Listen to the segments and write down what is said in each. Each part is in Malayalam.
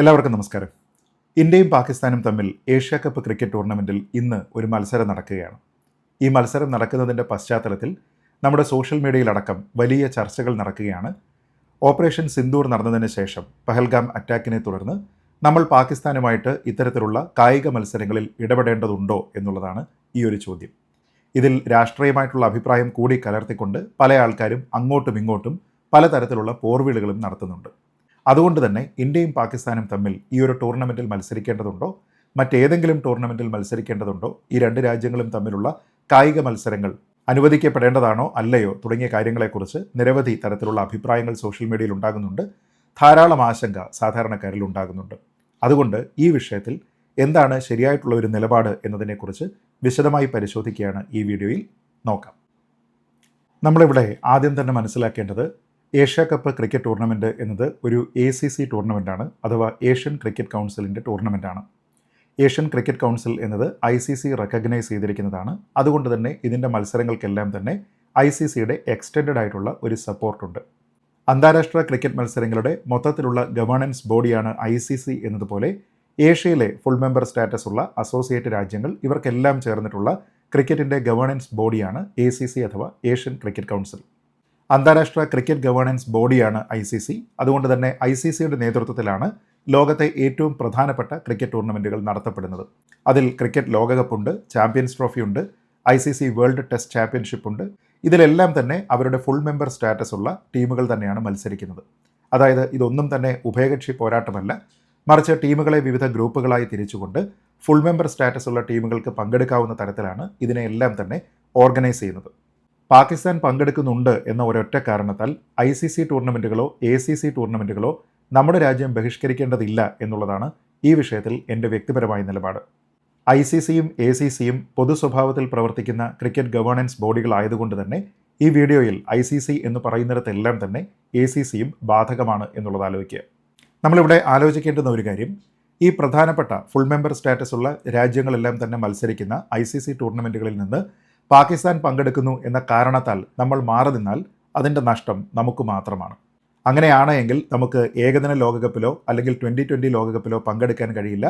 എല്ലാവർക്കും നമസ്കാരം. ഇന്ത്യയും പാകിസ്ഥാനും തമ്മിൽ ഏഷ്യ കപ്പ് ക്രിക്കറ്റ് ടൂർണമെന്റിൽ ഇന്ന് ഒരു മത്സരം നടക്കുകയാണ്. ഈ മത്സരം നടക്കുന്നതിന്റെ പശ്ചാത്തലത്തിൽ നമ്മുടെ സോഷ്യൽ മീഡിയയിലടക്കം വലിയ ചർച്ചകൾ നടക്കുകയാണ്. ഓപ്പറേഷൻ സിന്ദൂർ നടന്നതിന് ശേഷം പഹൽഗാം അറ്റാക്കിനെ തുടർന്ന് നമ്മൾ പാകിസ്ഥാനുമായിട്ട് ഇത്തരത്തിലുള്ള കായിക മത്സരങ്ങളിൽ ഇടപെടേണ്ടതുണ്ടോ എന്നുള്ളതാണ് ഈ ഒരു ചോദ്യം. ഇതിൽ രാഷ്ട്രീയമായിട്ടുള്ള അഭിപ്രായം കൂടി കലർത്തിക്കൊണ്ട് പല ആൾക്കാരും അങ്ങോട്ടും ഇങ്ങോട്ടും പലതരത്തിലുള്ള പോർവിളികളും നടത്തുന്നുണ്ട്. അതുകൊണ്ട് തന്നെ ഇന്ത്യയും പാകിസ്ഥാനും തമ്മിൽ ഈ ഒരു ടൂർണമെന്റിൽ മത്സരിക്കേണ്ടതുണ്ടോ? മറ്റേതെങ്കിലും ടൂർണമെന്റിൽ മത്സരിക്കേണ്ടതുണ്ടോ? ഈ രണ്ട് രാജ്യങ്ങളും തമ്മിലുള്ള കായിക മത്സരങ്ങൾ അനുവദിക്കപ്പെടേണ്ടതാണോ അല്ലയോ തുടങ്ങിയ കാര്യങ്ങളെക്കുറിച്ച് നിരവധി തരത്തിലുള്ള അഭിപ്രായങ്ങൾ സോഷ്യൽ മീഡിയയിൽ ഉണ്ടാകുന്നുണ്ട്. ധാരാളം ആശങ്ക സാധാരണക്കാരിൽ ഉണ്ടാകുന്നുണ്ട്. അതുകൊണ്ട് ഈ വിഷയത്തിൽ എന്താണ് ശരിയായിട്ടുള്ള ഒരു നിലപാട് എന്നതിനെക്കുറിച്ച് വിശദമായി പരിശോധിക്കുകയാണ് ഈ വീഡിയോയിൽ. നോക്കാം. നമ്മളിവിടെ ആദ്യം തന്നെ മനസ്സിലാക്കേണ്ടത് ഏഷ്യ കപ്പ് ക്രിക്കറ്റ് ടൂർണമെന്റ് എന്നത് ഒരു എ സി സി ടൂർണമെന്റാണ് അഥവാ ഏഷ്യൻ ക്രിക്കറ്റ് കൗൺസിലിന്റെ ടൂർണമെന്റാണ് ഏഷ്യൻ ക്രിക്കറ്റ് കൗൺസിൽ എന്നത് ഐ സി സി റെക്കഗ്നൈസ് ചെയ്തിരിക്കുന്നതാണ്. അതുകൊണ്ട് തന്നെ ഇതിന്റെ മത്സരങ്ങൾക്കെല്ലാം തന്നെ ഐ സി സിയുടെ എക്സ്റ്റൻഡ് ആയിട്ടുള്ള ഒരു സപ്പോർട്ടുണ്ട് അന്താരാഷ്ട്ര ക്രിക്കറ്റ് മത്സരങ്ങളുടെ മൊത്തത്തിലുള്ള ഗവേണൻസ് ബോഡിയാണ് ഐ സി സി എന്നതുപോലെ ഏഷ്യയിലെ ഫുൾ മെമ്പർ സ്റ്റാറ്റസ് ഉള്ള അസോസിയേറ്റ് രാജ്യങ്ങൾ ഇവർക്കെല്ലാം ചേർന്നിട്ടുള്ള ക്രിക്കറ്റിന്റെ ഗവേണൻസ് ബോഡിയാണ് എ സി സി അഥവാ ഏഷ്യൻ ക്രിക്കറ്റ് കൗൺസിൽ അന്താരാഷ്ട്ര ക്രിക്കറ്റ് ഗവേണൻസ് ബോഡിയാണ് ഐ സി സി. അതുകൊണ്ട് തന്നെ ഐ സി സിയുടെ നേതൃത്വത്തിലാണ് ലോകത്തെ ഏറ്റവും പ്രധാനപ്പെട്ട ക്രിക്കറ്റ് ടൂർണമെന്റുകൾ നടത്തപ്പെടുന്നത്. അതിൽ ക്രിക്കറ്റ് ലോകകപ്പുണ്ട് ചാമ്പ്യൻസ് ട്രോഫി ഉണ്ട് I C C world test championship ഉണ്ട് ഇതിലെല്ലാം തന്നെ അവരുടെ ഫുൾ മെമ്പർ സ്റ്റാറ്റസ് ഉള്ള ടീമുകൾ തന്നെയാണ് മത്സരിക്കുന്നത്. അതായത് ഇതൊന്നും തന്നെ ഉഭയകക്ഷി പോരാട്ടമല്ല. മറിച്ച് ടീമുകളെ വിവിധ ഗ്രൂപ്പുകളായി തിരിച്ചുകൊണ്ട് ഫുൾ മെമ്പർ സ്റ്റാറ്റസ് ഉള്ള ടീമുകൾക്ക് പങ്കെടുക്കാവുന്ന തരത്തിലാണ് ഇതിനെല്ലാം തന്നെ ഓർഗനൈസ് ചെയ്യുന്നത്. പാകിസ്ഥാൻ പങ്കെടുക്കുന്നുണ്ട് എന്ന ഒരൊറ്റ കാരണത്താൽ ഐ സി സി ടൂർണമെന്റുകളോ എ സി സി ടൂർണമെന്റുകളോ നമ്മുടെ രാജ്യം ബഹിഷ്കരിക്കേണ്ടതില്ല എന്നുള്ളതാണ് ഈ വിഷയത്തിൽ എന്റെ വ്യക്തിപരമായ നിലപാട്. ഐ സി സിയും എ സി സിയും പൊതു സ്വഭാവത്തിൽ പ്രവർത്തിക്കുന്ന ക്രിക്കറ്റ് ഗവേണൻസ് ബോഡികളായതുകൊണ്ട് തന്നെ ഈ വീഡിയോയിൽ ഐ സി സി എന്ന് പറയുന്നിടത്തെല്ലാം തന്നെ എ സി സിയും ബാധകമാണ് എന്നുള്ളത് ആലോചിക്കുക. നമ്മളിവിടെ ആലോചിക്കേണ്ടുന്ന ഒരു കാര്യം ഈ പ്രധാനപ്പെട്ട ഫുൾ മെമ്പർ സ്റ്റാറ്റസ് ഉള്ള രാജ്യങ്ങളെല്ലാം തന്നെ മത്സരിക്കുന്ന ഐ സി സി ടൂർണമെന്റുകളിൽ നിന്ന് പാകിസ്ഥാൻ പങ്കെടുക്കുന്നു എന്ന കാരണത്താൽ നമ്മൾ മാറി നിന്നാൽ അതിന്റെ നഷ്ടം നമുക്ക് മാത്രമാണ്. അങ്ങനെയാണ് എങ്കിൽ നമുക്ക് ഏകദിന ലോകകപ്പിലോ അല്ലെങ്കിൽ ട്വന്റി ട്വന്റി ലോകകപ്പിലോ പങ്കെടുക്കാൻ കഴിയില്ല.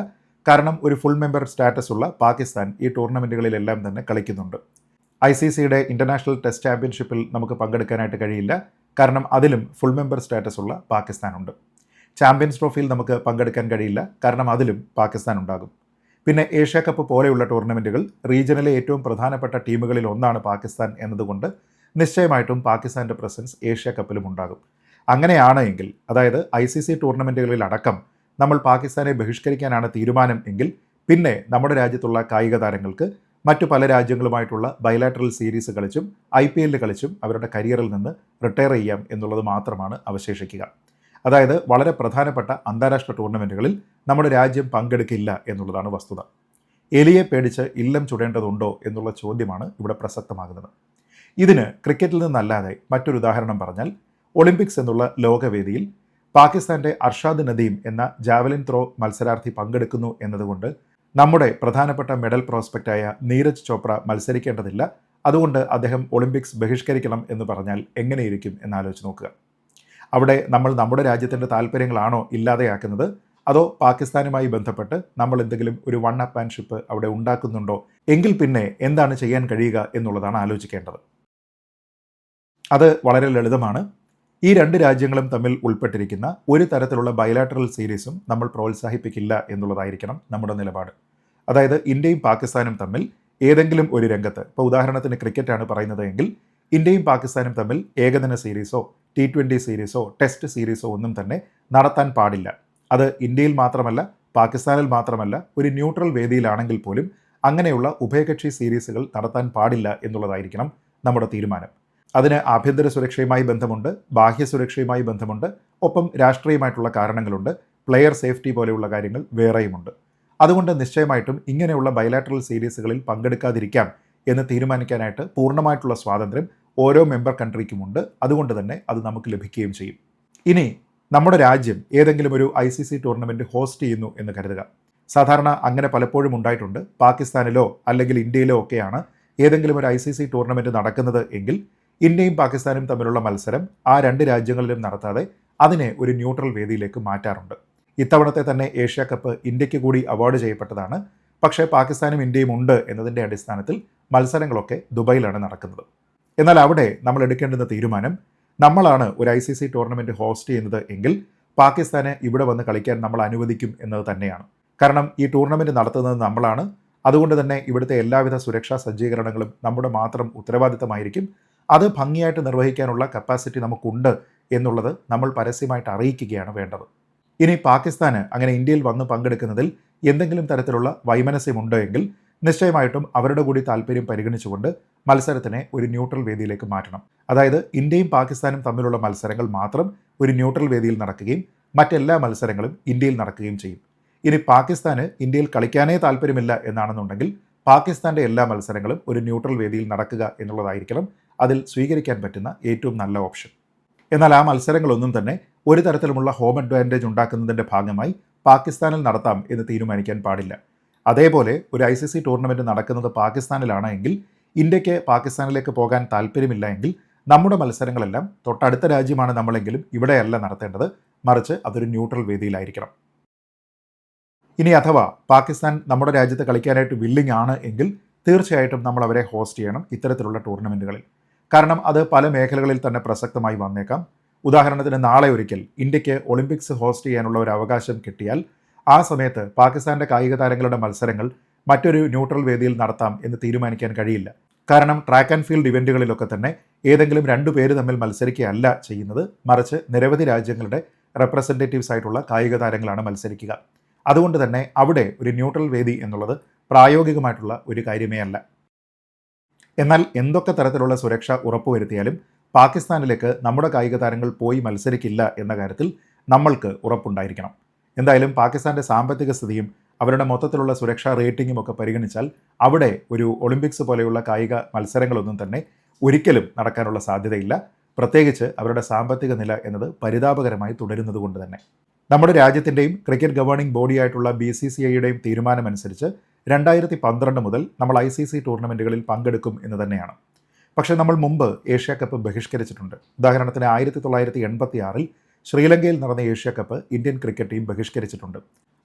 കാരണം ഒരു ഫുൾ മെമ്പർ സ്റ്റാറ്റസ് ഉള്ള പാകിസ്ഥാൻ ഈ ടൂർണമെന്റുകളിലെല്ലാം തന്നെ കളിക്കുന്നുണ്ട്. ഐ സി സിയുടെ ഇന്റർനാഷണൽ ടെസ്റ്റ് ചാമ്പ്യൻഷിപ്പിൽ നമുക്ക് പങ്കെടുക്കാനായിട്ട് കഴിയില്ല. കാരണം അതിലും ഫുൾ മെമ്പർ സ്റ്റാറ്റസ് ഉള്ള പാകിസ്ഥാനുണ്ട്. ചാമ്പ്യൻസ് ട്രോഫിയിൽ നമുക്ക് പങ്കെടുക്കാൻ കഴിയില്ല. കാരണം അതിലും പാകിസ്ഥാൻ ഉണ്ടാകും. പിന്നെ ഏഷ്യ കപ്പ് പോലെയുള്ള ടൂർണമെന്റുകൾ റീജിയനിലെ ഏറ്റവും പ്രധാനപ്പെട്ട ടീമുകളിൽ ഒന്നാണ് പാകിസ്ഥാൻ എന്നതുകൊണ്ട് നിശ്ചയമായിട്ടും പാകിസ്ഥാന്റെ പ്രസൻസ് ഏഷ്യ കപ്പിലും ഉണ്ടാകും. അങ്ങനെയാണ് എങ്കിൽ അതായത് ഐ സി സി ടൂർണമെന്റുകളിൽ അടക്കം നമ്മൾ പാകിസ്ഥാനെ ബഹിഷ്കരിക്കാനാണ് തീരുമാനം എങ്കിൽ പിന്നെ നമ്മുടെ രാജ്യത്തുള്ള കായിക താരങ്ങൾക്ക് മറ്റു പല രാജ്യങ്ങളുമായിട്ടുള്ള ബയലാറ്ററൽ സീരീസ് കളിച്ചും ഐ പി എല്ലിൽ കളിച്ചും അവരുടെ കരിയറിൽ നിന്ന് റിട്ടയർ ചെയ്യാം എന്നുള്ളത് മാത്രമാണ് അവശേഷിക്കുക. അതായത് വളരെ പ്രധാനപ്പെട്ട അന്താരാഷ്ട്ര ടൂർണമെന്റുകളിൽ നമ്മുടെ രാജ്യം പങ്കെടുക്കില്ല എന്നുള്ളതാണ് വസ്തുത. എലിയെ പേടിച്ച് ഇല്ലം ചുടേണ്ടതുണ്ടോ എന്നുള്ള ചോദ്യമാണ് ഇവിടെ പ്രസക്തമാകുന്നത്. ഇതിന് ക്രിക്കറ്റിൽ നിന്നല്ലാതെ മറ്റൊരു ഉദാഹരണം പറഞ്ഞാൽ ഒളിമ്പിക്സ് എന്നുള്ള ലോകവേദിയിൽ പാകിസ്ഥാന്റെ അർഷാദ് നദീം എന്ന ജാവലിൻ ത്രോ മത്സരാർത്ഥി പങ്കെടുക്കുന്നു എന്നതുകൊണ്ട് നമ്മുടെ പ്രധാനപ്പെട്ട മെഡൽ പ്രോസ്പെക്റ്റായ നീരജ് ചോപ്ര മത്സരിക്കേണ്ടതില്ല. അതുകൊണ്ട് അദ്ദേഹം ഒളിമ്പിക്സ് ബഹിഷ്കരിക്കണം എന്ന് പറഞ്ഞാൽ എങ്ങനെയിരിക്കും എന്നാലോചിച്ച് നോക്കുക. അവിടെ നമ്മൾ നമ്മുടെ രാജ്യത്തിന്റെ താല്പര്യങ്ങളാണോ ഇല്ലാതെയാക്കുന്നത്? അതോ പാകിസ്ഥാനുമായി ബന്ധപ്പെട്ട് നമ്മൾ എന്തെങ്കിലും ഒരു വൺ അപ്പ് ആൻഡ് ഷിപ്പ് അവിടെ ഉണ്ടാക്കുന്നുണ്ടോ? എങ്കിൽ പിന്നെ എന്താണ് ചെയ്യാൻ കഴിയുക എന്നുള്ളതാണ് ആലോചിക്കേണ്ടത്. അത് വളരെ ലളിതമാണ്. ഈ രണ്ട് രാജ്യങ്ങളും തമ്മിൽ ഉൾപ്പെട്ടിരിക്കുന്ന ഒരു തരത്തിലുള്ള ബയലാറ്ററൽ സീരീസും നമ്മൾ പ്രോത്സാഹിപ്പിക്കില്ല എന്നുള്ളതായിരിക്കണം നമ്മുടെ നിലപാട്. അതായത് ഇന്ത്യയും പാകിസ്ഥാനും തമ്മിൽ ഏതെങ്കിലും ഒരു രംഗത്ത് ഇപ്പോൾ ഉദാഹരണത്തിന് ക്രിക്കറ്റാണ് പറയുന്നത് എങ്കിൽ ഇന്ത്യയും പാകിസ്ഥാനും തമ്മിൽ ഏകദിന സീരീസോ ടി ട്വന്റി സീരീസോ ടെസ്റ്റ് സീരീസോ ഒന്നും തന്നെ നടത്താൻ പാടില്ല. അത് ഇന്ത്യയിൽ മാത്രമല്ല പാകിസ്ഥാനിൽ മാത്രമല്ല ഒരു ന്യൂട്രൽ വേദിയിലാണെങ്കിൽ പോലും അങ്ങനെയുള്ള ഉഭയകക്ഷി സീരീസുകൾ നടത്താൻ പാടില്ല എന്നുള്ളതായിരിക്കണം നമ്മുടെ തീരുമാനം. അതിന് ആഭ്യന്തര സുരക്ഷയുമായി ബന്ധമുണ്ട് ബാഹ്യ സുരക്ഷയുമായി ബന്ധമുണ്ട് ഒപ്പം രാഷ്ട്രീയമായിട്ടുള്ള കാരണങ്ങളുണ്ട് പ്ലെയർ സേഫ്റ്റി പോലെയുള്ള കാര്യങ്ങൾ വേറെയുമുണ്ട്. അതുകൊണ്ട് നിശ്ചയമായിട്ടും ഇങ്ങനെയുള്ള ബയലാറ്ററൽ സീരീസുകളിൽ പങ്കെടുക്കാതിരിക്കാം എന്ന് തീരുമാനിക്കാനായിട്ട് പൂർണമായിട്ടുള്ള സ്വാതന്ത്ര്യം ഓരോ മെമ്പർ കൺട്രിക്കുമുണ്ട് അതുകൊണ്ട് തന്നെ അത് നമുക്ക് ലഭിക്കുകയും ചെയ്യും. ഇനി നമ്മുടെ രാജ്യം ഏതെങ്കിലും ഒരു I C C tournament host ചെയ്യുന്നു എന്ന് കരുതുക. സാധാരണ അങ്ങനെ പലപ്പോഴും ഉണ്ടായിട്ടുണ്ട്. പാകിസ്ഥാനിലോ അല്ലെങ്കിൽ ഇന്ത്യയിലോ ഒക്കെയാണ് ഏതെങ്കിലും ഒരു ഐ സി സി ടൂർണമെന്റ് നടക്കുന്നത് എങ്കിൽ ഇന്ത്യയും പാകിസ്ഥാനും തമ്മിലുള്ള മത്സരം ആ രണ്ട് രാജ്യങ്ങളിലും നടത്താതെ അതിനെ ഒരു ന്യൂട്രൽ വേദിയിലേക്ക് മാറ്റാറുണ്ട്. ഇത്തവണത്തെ തന്നെ ഏഷ്യ കപ്പ് ഇന്ത്യയ്ക്ക് കൂടി അവാർഡ് ചെയ്യപ്പെട്ടതാണ്. പക്ഷേ പാകിസ്ഥാനും ഇന്ത്യയും ഉണ്ട് എന്നതിന്റെ അടിസ്ഥാനത്തിൽ മത്സരങ്ങളൊക്കെ ദുബായിലാണ് നടക്കുന്നത്. എന്നാൽ അവിടെ നമ്മൾ എടുക്കേണ്ടുന്ന തീരുമാനം നമ്മളാണ് ഒരു I C C tournament host ചെയ്യുന്നത് എങ്കിൽ പാകിസ്ഥാനെ ഇവിടെ വന്ന് കളിക്കാൻ നമ്മൾ അനുവദിക്കും എന്നത് തന്നെയാണ്. കാരണം ഈ ടൂർണമെന്റ് നടത്തുന്നത് നമ്മളാണ്. അതുകൊണ്ട് തന്നെ ഇവിടുത്തെ എല്ലാവിധ സുരക്ഷാ സജ്ജീകരണങ്ങളും നമ്മുടെ മാത്രം ഉത്തരവാദിത്തമായിരിക്കും. അത് ഭംഗിയായിട്ട് നിർവഹിക്കാനുള്ള കപ്പാസിറ്റി നമുക്കുണ്ട് എന്നുള്ളത് നമ്മൾ പരസ്യമായിട്ട് അറിയിക്കുകയാണ് വേണ്ടത്. ഇനി പാകിസ്ഥാന് അങ്ങനെ ഇന്ത്യയിൽ വന്ന് പങ്കെടുക്കുന്നതിൽ എന്തെങ്കിലും തരത്തിലുള്ള വൈമനസ്യമുണ്ടോ എങ്കിൽ നിശ്ചയമായിട്ടും അവരുടെ കൂടി താല്പര്യം പരിഗണിച്ചുകൊണ്ട് മത്സരത്തിനെ ഒരു ന്യൂട്രൽ വേദിയിലേക്ക് മാറ്റണം. അതായത് ഇന്ത്യയും പാകിസ്ഥാനും തമ്മിലുള്ള മത്സരങ്ങൾ മാത്രം ഒരു ന്യൂട്രൽ വേദിയിൽ നടക്കുകയും മറ്റെല്ലാ മത്സരങ്ങളും ഇന്ത്യയിൽ നടക്കുകയും ചെയ്യും. ഇനി പാകിസ്ഥാന് ഇന്ത്യയിൽ കളിക്കാനേ താല്പര്യമില്ല എന്നാണെന്നുണ്ടെങ്കിൽ പാകിസ്ഥാന്റെ എല്ലാ മത്സരങ്ങളും ഒരു ന്യൂട്രൽ വേദിയിൽ നടക്കുക എന്നുള്ളതായിരിക്കണം അതിൽ സ്വീകരിക്കാൻ പറ്റുന്ന ഏറ്റവും നല്ല ഓപ്ഷൻ. എന്നാൽ ആ മത്സരങ്ങളൊന്നും തന്നെ ഒരു തരത്തിലുമുള്ള ഹോം അഡ്വാന്റേജ് ഉണ്ടാക്കുന്നതിന്റെ ഭാഗമായി പാകിസ്ഥാനിൽ നടത്താം എന്ന് തീരുമാനിക്കാൻ പാടില്ല. അതേപോലെ ഒരു ഐ സി സി ടൂർണമെന്റ് നടക്കുന്നത് പാകിസ്ഥാനിലാണ് എങ്കിൽ ഇന്ത്യയ്ക്ക് പാകിസ്ഥാനിലേക്ക് പോകാൻ താല്പര്യമില്ല എങ്കിൽ നമ്മുടെ മത്സരങ്ങളെല്ലാം തൊട്ടടുത്ത രാജ്യമാണ് നമ്മളെങ്കിലും ഇവിടെയല്ല നടത്തേണ്ടത്. മറിച്ച് അതൊരു ന്യൂട്രൽ വേദിയിലായിരിക്കണം. ഇനി അഥവാ പാകിസ്ഥാൻ നമ്മുടെ രാജ്യത്ത് കളിക്കാനായിട്ട് വില്ലിംഗ് ആണ് എങ്കിൽ തീർച്ചയായിട്ടും നമ്മൾ അവരെ ഹോസ്റ്റ് ചെയ്യണം ഇത്തരത്തിലുള്ള ടൂർണമെന്റുകളിൽ കാരണം അത് പല മേഖലകളിൽ തന്നെ പ്രസക്തമായി വന്നേക്കാം. ഉദാഹരണത്തിന് നാളെ ഒരിക്കൽ ഇന്ത്യയ്ക്ക് ഒളിമ്പിക്സ് ഹോസ്റ്റ് ചെയ്യാനുള്ള ഒരു അവകാശം കിട്ടിയാൽ ആ സമയത്ത് പാകിസ്ഥാന്റെ കായിക താരങ്ങളുടെ മത്സരങ്ങൾ മറ്റൊരു ന്യൂട്രൽ വേദിയിൽ നടത്താം എന്ന് തീരുമാനിക്കാൻ കഴിയില്ല. കാരണം ട്രാക്ക് ആൻഡ് ഫീൽഡ് ഇവന്റുകളിലൊക്കെ തന്നെ ഏതെങ്കിലും രണ്ടു പേര് തമ്മിൽ മത്സരിക്കുകയല്ല ചെയ്യുന്നത്. മറിച്ച് നിരവധി രാജ്യങ്ങളുടെ റെപ്രസെന്റേറ്റീവ്സ് ആയിട്ടുള്ള കായിക താരങ്ങളാണ് മത്സരിക്കുക. അതുകൊണ്ട് തന്നെ അവിടെ ഒരു ന്യൂട്രൽ വേദി എന്നുള്ളത് പ്രായോഗികമായിട്ടുള്ള ഒരു കാര്യമേ അല്ല. എന്നാൽ എന്തൊക്കെ തരത്തിലുള്ള സുരക്ഷ ഉറപ്പുവരുത്തിയാലും പാകിസ്ഥാനിലേക്ക് നമ്മുടെ കായിക താരങ്ങൾ പോയി മത്സരിക്കില്ല എന്ന കാര്യത്തിൽ നമ്മൾക്ക് ഉറപ്പുണ്ടായിരിക്കണം. എന്തായാലും പാകിസ്ഥാന്റെ സാമ്പത്തിക സ്ഥിതിയും അവരുടെ മൊത്തത്തിലുള്ള സുരക്ഷാ റേറ്റിംഗും ഒക്കെ പരിഗണിച്ചാൽ അവിടെ ഒരു ഒളിമ്പിക്സ് പോലെയുള്ള കായിക മത്സരങ്ങളൊന്നും തന്നെ ഒരിക്കലും നടക്കാനുള്ള സാധ്യതയില്ല. പ്രത്യേകിച്ച് അവരുടെ സാമ്പത്തിക നില എന്നത് പരിതാപകരമായി തുടരുന്നത് കൊണ്ട് തന്നെ. നമ്മുടെ രാജ്യത്തിന്റെയും ക്രിക്കറ്റ് ഗവേണിംഗ് ബോഡിയായിട്ടുള്ള ബി സി സി ഐയുടെയും തീരുമാനമനുസരിച്ച് രണ്ടായിരത്തി പന്ത്രണ്ട് മുതൽ നമ്മൾ ഐ സി സി ടൂർണമെന്റുകളിൽ പങ്കെടുക്കും എന്ന് തന്നെയാണ്. പക്ഷേ നമ്മൾ മുമ്പ് ഏഷ്യ കപ്പ് ബഹിഷ്കരിച്ചിട്ടുണ്ട്. ഉദാഹരണത്തിന് ആയിരത്തി തൊള്ളായിരത്തി എൺപത്തി ആറിൽ ശ്രീലങ്കയിൽ നടന്ന Asia cup Indian cricket team ബഹിഷ്കരിച്ചിട്ടുണ്ട്.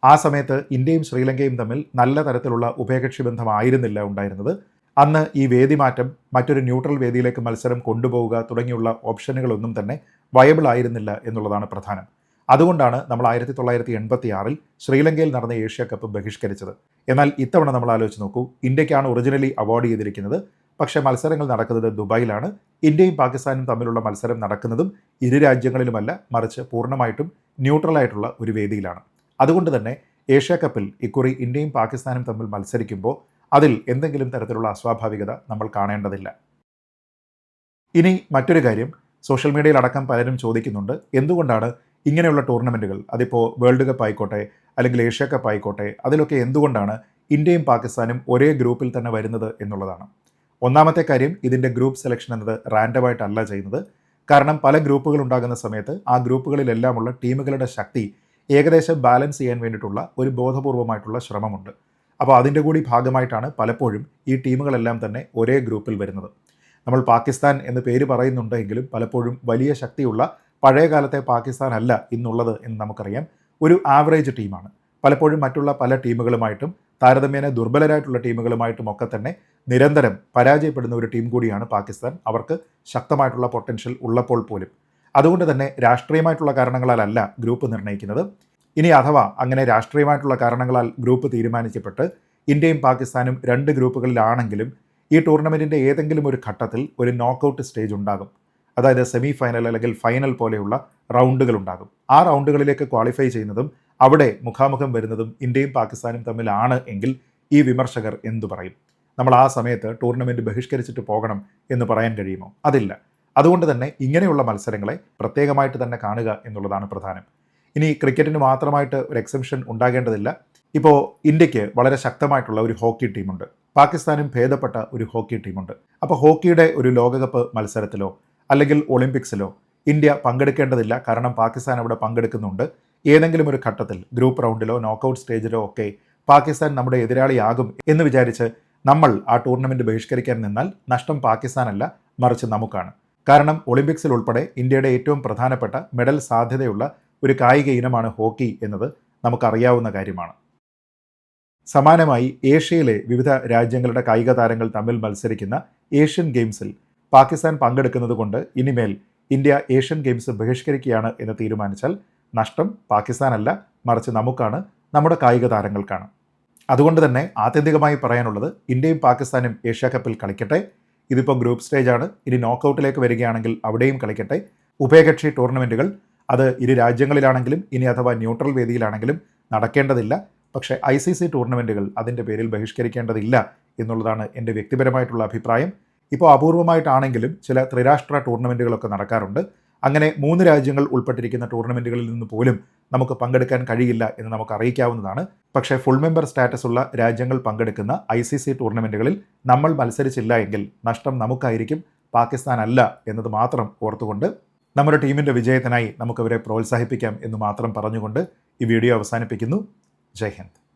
ആ സമയത്ത് ഇന്ത്യയും ശ്രീലങ്കയും തമ്മിൽ നല്ല തരത്തിലുള്ള ഉഭയകക്ഷി ബന്ധമായിരുന്നില്ല ഉണ്ടായിരുന്നത്. അന്ന് ഈ വേദി മാറ്റം മറ്റൊരു ന്യൂട്രൽ വേദിയിലേക്ക് മത്സരം കൊണ്ടുപോവുക തുടങ്ങിയുള്ള ഓപ്ഷനുകളൊന്നും തന്നെ വയബിൾ ആയിരുന്നില്ല എന്നുള്ളതാണ് പ്രധാനം. അതുകൊണ്ടാണ് നമ്മൾ ആയിരത്തി തൊള്ളായിരത്തി എൺപത്തി ആറിൽ ശ്രീലങ്കയിൽ നടന്ന ഏഷ്യ കപ്പ് ബഹിഷ്കരിച്ചത്. എന്നാൽ ഇത്തവണ നമ്മൾ ആലോചിച്ച് നോക്കൂ ഇന്ത്യക്കാണ് ഒറിജിനലി അവാർഡ് ചെയ്തിരിക്കുന്നത് പക്ഷേ മത്സരങ്ങൾ നടക്കുന്നത് ദുബായിലാണ്. ഇന്ത്യയും പാകിസ്ഥാനും തമ്മിലുള്ള മത്സരം നടക്കുന്നതും ഇരു രാജ്യങ്ങളിലുമല്ല മറിച്ച് പൂർണമായിട്ടും ന്യൂട്രലായിട്ടുള്ള ഒരു വേദിയിലാണ്. അതുകൊണ്ട് തന്നെ ഏഷ്യ കപ്പിൽ ഇക്കുറി ഇന്ത്യയും പാകിസ്ഥാനും തമ്മിൽ മത്സരിക്കുമ്പോൾ അതിൽ എന്തെങ്കിലും തരത്തിലുള്ള അസ്വാഭാവികത നമ്മൾ കാണേണ്ടതില്ല. ഇനി മറ്റൊരു കാര്യം സോഷ്യൽ മീഡിയയിൽ അടക്കം പലരും ചോദിക്കുന്നുണ്ട് എന്തുകൊണ്ടാണ് ഇങ്ങനെയുള്ള ടൂർണമെന്റുകൾ അതിപ്പോൾ വേൾഡ് കപ്പ് ആയിക്കോട്ടെ അല്ലെങ്കിൽ ഏഷ്യ കപ്പ് ആയിക്കോട്ടെ അതിലൊക്കെ എന്തുകൊണ്ടാണ് ഇന്ത്യയും പാകിസ്ഥാനും ഒരേ ഗ്രൂപ്പിൽ തന്നെ വരുന്നത് എന്നുള്ളതാണ്. ഒന്നാമത്തെ കാര്യം ഇതിന്റെ ഗ്രൂപ്പ് സെലക്ഷൻ എന്നത് റാൻഡമായിട്ടല്ല ചെയ്യുന്നത്. കാരണം പല ഗ്രൂപ്പുകൾ ഉണ്ടാകുന്ന സമയത്ത് ആ ഗ്രൂപ്പുകളിലെല്ലാമുള്ള ടീമുകളുടെ ശക്തി ഏകദേശം ബാലൻസ് ചെയ്യാൻ വേണ്ടിയിട്ടുള്ള ഒരു ബോധപൂർവമായിട്ടുള്ള ശ്രമമുണ്ട്. അപ്പോൾ അതിന്റെ കൂടി ഭാഗമായിട്ടാണ് പലപ്പോഴും ഈ ടീമുകളെല്ലാം തന്നെ ഒരേ ഗ്രൂപ്പിൽ വരുന്നത്. നമ്മൾ പാകിസ്ഥാൻ എന്ന് പേര് പറയുന്നുണ്ടെങ്കിലും പലപ്പോഴും വലിയ ശക്തിയുള്ള പഴയകാലത്തെ പാകിസ്ഥാൻ അല്ല ഇന്നുള്ളത് എന്ന് നമുക്കറിയാം. ഒരു ആവറേജ് ടീമാണ് പലപ്പോഴും മറ്റുള്ള പല ടീമുകളുമായിട്ടും താരതമ്യേന ദുർബലരായിട്ടുള്ള ടീമുകളുമായിട്ടും ഒക്കെ തന്നെ നിരന്തരം പരാജയപ്പെടുന്ന ഒരു ടീം കൂടിയാണ് പാകിസ്ഥാൻ. അവർക്ക് ശക്തമായിട്ടുള്ള പൊട്ടൻഷ്യൽ ഉള്ളപ്പോൾ പോലും. അതുകൊണ്ട് തന്നെ രാഷ്ട്രീയമായിട്ടുള്ള കാരണങ്ങളാലല്ല ഗ്രൂപ്പ് നിർണയിക്കുന്നത്. ഇനി അഥവാ അങ്ങനെ രാഷ്ട്രീയമായിട്ടുള്ള കാരണങ്ങളാൽ ഗ്രൂപ്പ് തീരുമാനിക്കപ്പെട്ട് ഇന്ത്യയും പാകിസ്ഥാനും രണ്ട് ഗ്രൂപ്പുകളിലാണെങ്കിലും ഈ ടൂർണമെന്റിന്റെ ഏതെങ്കിലും ഒരു ഘട്ടത്തിൽ ഒരു നോക്കൗട്ട് സ്റ്റേജ് ഉണ്ടാകും. അതായത് സെമി ഫൈനൽ അല്ലെങ്കിൽ ഫൈനൽ പോലെയുള്ള റൗണ്ടുകൾ ഉണ്ടാകും. ആ റൗണ്ടുകളിലേക്ക് ക്വാളിഫൈ ചെയ്യുന്നതും അവിടെ മുഖാമുഖം വരുന്നതും ഇന്ത്യയും പാകിസ്ഥാനും തമ്മിലാണ് എങ്കിൽ ഈ വിമർശകർ എന്തു പറയും? നമ്മൾ ആ സമയത്ത് ടൂർണമെന്റ് ബഹിഷ്കരിച്ചിട്ട് പോകണം എന്ന് പറയാൻ കഴിയുമോ? അതില്ല. അതുകൊണ്ട് തന്നെ ഇങ്ങനെയുള്ള മത്സരങ്ങളെ പ്രത്യേകമായിട്ട് തന്നെ കാണുക എന്നുള്ളതാണ് പ്രധാനം. ഇനി ക്രിക്കറ്റിന് മാത്രമായിട്ട് ഒരു എക്സംഷൻ ഉണ്ടാകേണ്ടതില്ല. ഇപ്പോൾ ഇന്ത്യയ്ക്ക് വളരെ ശക്തമായിട്ടുള്ള ഒരു ഹോക്കി ടീമുണ്ട്. പാകിസ്ഥാനും ഭേദപ്പെട്ട ഒരു ഹോക്കി ടീമുണ്ട്. അപ്പോൾ ഹോക്കിയുടെ ഒരു ലോകകപ്പ് മത്സരത്തിലോ അല്ലെങ്കിൽ ഒളിമ്പിക്സിലോ ഇന്ത്യ പങ്കെടുക്കേണ്ടതില്ല. കാരണം പാകിസ്ഥാൻ അവിടെ പങ്കെടുക്കുന്നുണ്ട്. ഏതെങ്കിലും ഒരു ഘട്ടത്തിൽ ഗ്രൂപ്പ് റൗണ്ടിലോ നോക്കൗട്ട് സ്റ്റേജിലോ ഒക്കെ പാകിസ്ഥാൻ നമ്മുടെ എതിരാളിയാകും എന്ന് വിചാരിച്ച് നമ്മൾ ആ ടൂർണമെന്റ് ബഹിഷ്കരിക്കാൻ നിന്നാൽ നഷ്ടം പാകിസ്ഥാനല്ല മറിച്ച് നമുക്കാണ്. കാരണം ഒളിമ്പിക്സിൽ ഉൾപ്പെടെ ഇന്ത്യയുടെ ഏറ്റവും പ്രധാനപ്പെട്ട മെഡൽ സാധ്യതയുള്ള ഒരു കായിക ഇനമാണ് ഹോക്കി എന്നത് നമുക്കറിയാവുന്ന കാര്യമാണ്. സമാനമായി ഏഷ്യയിലെ വിവിധ രാജ്യങ്ങളുടെ കായിക താരങ്ങൾ തമ്മിൽ മത്സരിക്കുന്ന ഏഷ്യൻ ഗെയിംസിൽ പാകിസ്ഥാൻ പങ്കെടുക്കുന്നത് കൊണ്ട് ഇനിമേൽ ഇന്ത്യ ഏഷ്യൻ ഗെയിംസ് ബഹിഷ്കരിക്കുകയാണ് എന്ന് തീരുമാനിച്ചാൽ നഷ്ടം പാകിസ്ഥാനല്ല മറിച്ച് നമുക്കാണ് നമ്മുടെ കായിക താരങ്ങൾക്കാണ് അതുകൊണ്ട് തന്നെ ആത്യന്തികമായി പറയാനുള്ളത് ഇന്ത്യയും പാകിസ്ഥാനും ഏഷ്യ കപ്പിൽ കളിക്കട്ടെ. ഇതിപ്പോൾ ഗ്രൂപ്പ് സ്റ്റേജാണ് ഇനി നോക്കൗട്ടിലേക്ക് വരികയാണെങ്കിൽ അവിടെയും കളിക്കട്ടെ. ഉഭയകക്ഷി ടൂർണമെന്റുകൾ അത് ഇരു രാജ്യങ്ങളിലാണെങ്കിലും ഇനി അഥവാ ന്യൂട്രൽ വേദിയിലാണെങ്കിലും നടക്കേണ്ടതില്ല. പക്ഷേ ഐ സി സി ടൂർണമെന്റുകൾ അതിന്റെ പേരിൽ ബഹിഷ്കരിക്കേണ്ടതില്ല എന്നുള്ളതാണ് എന്റെ വ്യക്തിപരമായിട്ടുള്ള അഭിപ്രായം. ഇപ്പോൾ അപൂർവമായിട്ടാണെങ്കിലും ചില ത്രിരാഷ്ട്ര ടൂർണമെന്റുകളൊക്കെ നടക്കാറുണ്ട്. അങ്ങനെ മൂന്ന് രാജ്യങ്ങൾ ഉൾപ്പെട്ടിരിക്കുന്ന ടൂർണമെന്റുകളിൽ നിന്ന് പോലും നമുക്ക് പങ്കെടുക്കാൻ കഴിയില്ല എന്ന് നമുക്ക് അറിയിക്കാവുന്നതാണ്. പക്ഷേ ഫുൾ മെമ്പർ സ്റ്റാറ്റസ് ഉള്ള രാജ്യങ്ങൾ പങ്കെടുക്കുന്ന ഐ സി സി ടൂർണമെന്റുകളിൽ നമ്മൾ മത്സരിച്ചില്ല എങ്കിൽ നഷ്ടം നമുക്കായിരിക്കും പാകിസ്ഥാൻ അല്ല എന്നത് മാത്രം ഓർത്തുകൊണ്ട് നമ്മുടെ ടീമിന്റെ വിജയത്തിനായി നമുക്കവരെ പ്രോത്സാഹിപ്പിക്കാം എന്ന് മാത്രം പറഞ്ഞുകൊണ്ട് ഈ വീഡിയോ അവസാനിപ്പിക്കുന്നു. ജയ് ഹിന്ദ്.